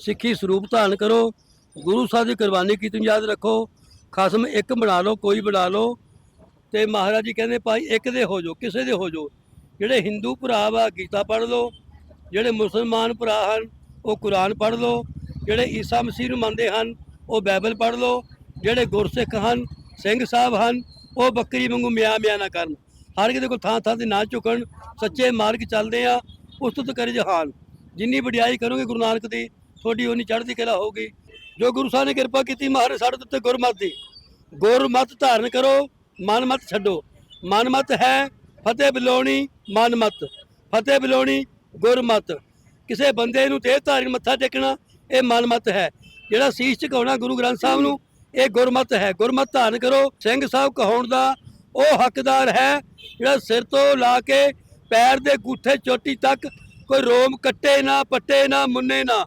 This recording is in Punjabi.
ਸਿੱਖੀ ਸਰੂਪ ਧਾਰਨ ਕਰੋ, ਗੁਰੂ ਸਾਹਿਬ ਦੀ ਕੁਰਬਾਨੀ ਕੀਤੀ ਨੂੰ ਯਾਦ ਰੱਖੋ, ਖਸਮ ਇੱਕ ਬਣਾ ਲਓ, ਕੋਈ ਬਣਾ ਲਓ। ਤੇ ਮਹਾਰਾਜ ਜੀ ਕਹਿੰਦੇ, ਭਾਈ, ਇੱਕ ਦੇ ਹੋ ਜਾਓ, ਕਿਸੇ ਦੇ ਹੋ ਜਾਓ। ਜਿਹੜੇ ਹਿੰਦੂ ਭਰਾ ਵਾ, ਗੀਤਾ ਪੜ੍ਹ ਲਓ, ਜਿਹੜੇ ਮੁਸਲਮਾਨ ਭਰਾ ਹਨ, ਉਹ ਕੁਰਾਨ ਪੜ੍ਹ ਲਓ, ਜਿਹੜੇ ਈਸਾ ਮਸੀਹ ਨੂੰ ਮੰਨਦੇ ਹਨ, ਉਹ ਬਾਈਬਲ ਪੜ੍ਹ ਲਓ, ਜਿਹੜੇ ਗੁਰਸਿੱਖ ਹਨ, ਸਿੰਘ ਸਾਹਿਬ ਹਨ, ਉਹ ਬੱਕਰੀ ਵਾਂਗੂ ਮਿਆ ਮਿਆ ਨਾ ਕਰਨ। ਹਰ ਕਿਤੇ ਕੋਲ ਥਾਂ ਥਾਂ ਤੇ ਨਾ ਝੁਕਣ, ਸੱਚੇ ਮਾਰਗ ਚੱਲਦੇ ਆ ਉਸ ਤੋਂ ਕਰੇ ਜਹਾਨ। ਜਿੰਨੀ ਵਡਿਆਈ ਕਰੋਗੇ ਗੁਰੂ ਨਾਨਕ ਦੀ ਤੁਹਾਡੀ ਉਨੀ ਚੜ੍ਹਦੀ ਕਲਾ ਹੋਊਗੀ। ਜੋ ਗੁਰੂ ਸਾਹਿਬ ਨੇ ਕਿਰਪਾ ਕੀਤੀ, ਮਹਾਰਾਜ ਸਾਡੇ ਉੱਤੇ ਗੁਰਮਤ ਦੀ। ਗੁਰਮਤ ਧਾਰਨ ਕਰੋ ਮਨਮਤ ਛੱਡੋ। ਮਨਮਤ ਹੈ ਫਤਿਹ ਬਲੋਣੀ ਮਨਮਤ ਫਤਿਹ ਬਲੋਣੀ ਗੁਰਮਤ ਕਿਸੇ ਬੰਦੇ ਨੂੰ ਦੇਹ ਧਾਰਨ ਮੱਥਾ ਟੇਕਣਾ, ਇਹ ਮਨਮਤ ਹੈ। ਜਿਹੜਾ ਸੀਸ ਝੁਕਾਉਣਾ ਗੁਰੂ ਗ੍ਰੰਥ ਸਾਹਿਬ ਨੂੰ, ਇਹ ਗੁਰਮਤ ਹੈ। ਗੁਰਮਤ ਧਾਰਨ ਕਰੋ, ਸਿੰਘ ਸਾਹਿਬ ਕਹਾਉਣ ਦਾ ਉਹ ਹੱਕਦਾਰ ਹੈ, ਜਿਹੜਾ ਸਿਰ ਤੋਂ ਲਾ ਕੇ ਪੈਰ ਦੇ ਗੂਠੇ ਚੋਟੀ ਤੱਕ ਕੋਈ ਰੋਮ ਕੱਟੇ ਨਾ, ਪੱਟੇ ਨਾ, ਮੁੰਨੇ ਨਾ।